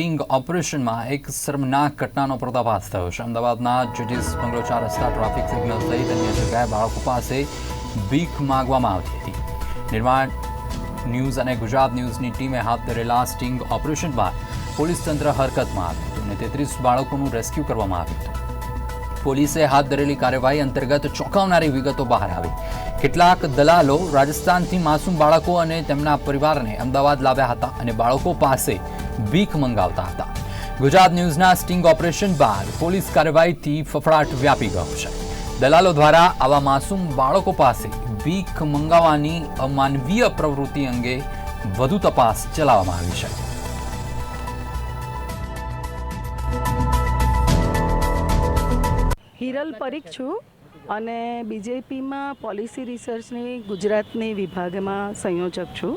Sting ઓપરેશનમાં એક શર્મનાક ઘટનાનો પર્દાફાશ થયો છે. અમદાવાદના જજીસ બંગલો ચાર રસ્તા ટ્રાફિક સિગ્નલ સહિત અન્ય જગ્યાએ બાળકો પાસે ભીખ માગવામાં આવતી હતી. નિર્માણ ન્યૂઝ અને ગુજરાત ન્યૂઝની ટીમે હાથ ધરેલા સ્ટિંગ ઓપરેશન બાદ પોલીસ તંત્ર હરકતમાં આવ્યું હતું અને તેત્રીસ બાળકોનું રેસ્ક્યુ કરવામાં આવ્યું હતું. પોલીસે હાથ ધરેલી કાર્યવાહી અંતર્ગત ચોંકાવનારી વિગતો બહાર આવી. કેટલાક દલાલો રાજસ્થાનથી માસૂમ બાળકો અને તેમના પરિવારને અમદાવાદ લાવ્યા હતા અને બાળકો પાસે ભીખ મંગાવતા હતા. ગુજરાત ન્યૂઝના સ્ટિંગ ઓપરેશન બાદ પોલીસ કાર્યવાહીથી ફફડાટ વ્યાપી ગયો છે. દલાલો દ્વારા આવા માસૂમ બાળકો પાસે ભીખ મંગાવવાની અમાનવીય પ્રવૃત્તિ અંગે વધુ તપાસ ચલાવવામાં આવી છે. હિરલ પરીખ છું અને બીજેપીમાં પોલિસી રિસર્ચની ગુજરાતની વિભાગમાં સંયોજક છું.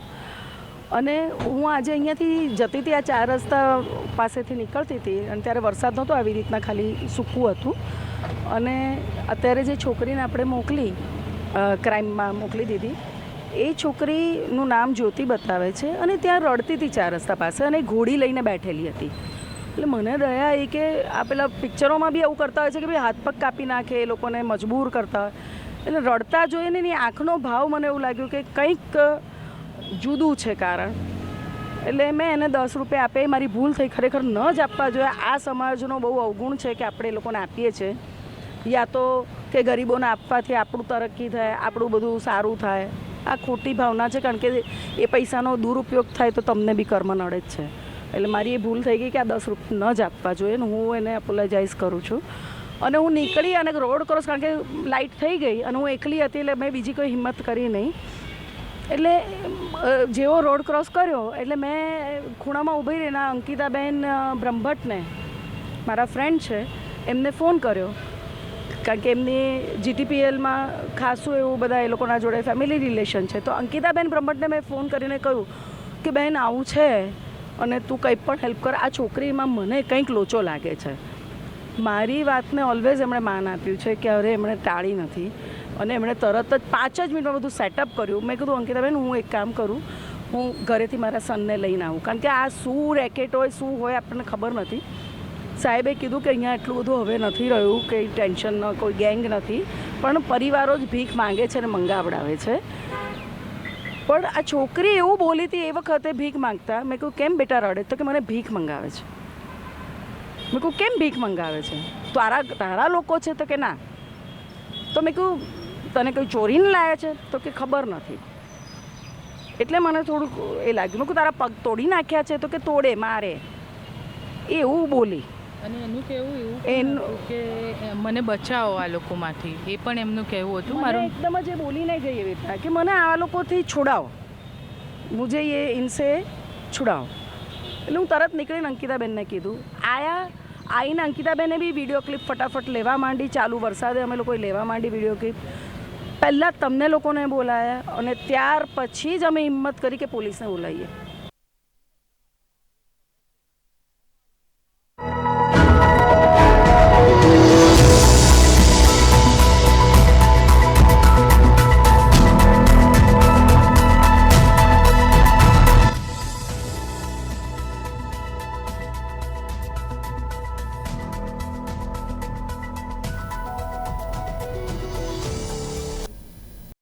અને હું આજે અહીંયાથી જતી હતી, આ ચાર રસ્તા પાસેથી નીકળતી હતી અને ત્યારે વરસાદ નહોતો, આવી રીતના ખાલી સૂકું હતું. અને અત્યારે જે છોકરીને આપણે મોકલી ક્રાઇમમાં મોકલી દીધી, એ છોકરીનું નામ જ્યોતિ બતાવે છે અને ત્યાં રડતી હતી ચાર રસ્તા પાસે અને ઘોડી લઈને બેઠેલી હતી. એટલે મને દયા આવી કે આ પેલા પિક્ચરોમાં બી એવું કરતા હોય છે કે ભાઈ હાથ પગ કાપી નાખે, એ લોકોને મજબૂર કરતા હોય. એટલે રડતા જોઈને એની આંખનો ભાવ મને એવું લાગ્યું કે કંઈક જુદું છે કારણ. એટલે મેં એને દસ રૂપિયા આપે, એ મારી ભૂલ થઈ, ખરેખર ન જ આપવા જોઈએ. આ સમાજનો બહુ અવગુણ છે કે આપણે એ લોકોને આપીએ છીએ યા તો કે ગરીબોને આપવાથી આપણું તરક્કી થાય, આપણું બધું સારું થાય. આ ખોટી ભાવના છે, કારણ કે એ પૈસાનો દુરુપયોગ થાય તો તમને બી કર્મ નડે જ છે. એટલે મારી એ ભૂલ થઈ ગઈ કે આ દસ રૂપિયા ન જ આપવા જોઈએ ને હું એને એપોલોજાઇઝ કરું છું. અને હું નીકળી અને રોડ ક્રોસ કારણ કે લાઇટ થઈ ગઈ અને હું એકલી હતી એટલે મેં બીજી કોઈ હિંમત કરી નહીં. એટલે જેવો રોડ ક્રોસ કર્યો એટલે મેં ખૂણામાં ઊભી રહીને અંકિતાબેન બ્રહ્મભટ્ટને, મારા ફ્રેન્ડ છે, એમને ફોન કર્યો. કારણ કે એમની જીટીપીએલમાં ખાસું એવું બધા એ લોકોના જોડે ફેમિલી રિલેશન છે. તો અંકિતાબેન, બ્રહ્મભટ્ટને મેં ફોન કરીને કહ્યું કે, બેન, આવું છે. અને તું કંઈ પણ હેલ્પ કર. આ છોકરીમાં મને કંઈક લોચો લાગે છે. મારી વાતને ઓલવેઝ એમણે માન આપ્યું છે કે અરે, એમણે ટાળી નથી. અને એમણે તરત જ પાંચ જ મિનિટમાં બધું સેટઅપ કર્યું. મેં કીધું અંકિતાબેન હું એક કામ કરું. હું ઘરેથી મારા સનને લઈને આવું. કારણ કે આ શું રેકેટ હોય, શું હોય, આપણને ખબર નથી. સાહેબે કીધું કે અહીંયા એટલું બધું હવે નથી રહ્યું, કંઈ ટેન્શન ન, કોઈ ગેંગ નથી. પણ પરિવારો જ ભીખ માંગે છે અને મંગાવડાવે છે. પણ આ છોકરી એવું બોલી હતી એ વખતે ભીખ માંગતા, મેં કહ્યું, કેમ બેટા રડે? તો કે, મને ભીખ મંગાવે છે. મેં કહ્યું, કેમ ભીખ મંગાવે છે? તારા તારા લોકો છે તો કે ના? તો મેં કહ્યું, તને કંઈ ચોરીને લાયા છે? તો કે, ખબર નથી. એટલે મને થોડુંક એ લાગ્યું, મેં કહ્યું, તારા પગ તોડી નાખ્યા છે તો કે તોડે, મારે. એવું બોલી. અને એનું કહેવું એવું એનું કે મને બચાવો આ લોકોમાંથી. એ પણ એમનું કહેવું હતું. મારું એકદમ જ એ બોલીને ગઈ એવી રીતના કે મને આ લોકોથી છોડાવો. મુજે એ ઇનસે છુડાવો. એટલે હું તરત નીકળીને અંકિતાબેનને કીધું. આયા આઈને અંકિતાબેને બી વીડિયો ક્લિપ ફટાફટ લેવા માંડી ચાલુ વરસાદે અમે લોકોએ લેવા માંડી વીડિયો ક્લિપ પહેલાં તમને લોકોને બોલાયા અને ત્યાર પછી જ અમે હિંમત કરી કે પોલીસને બોલાવીએ.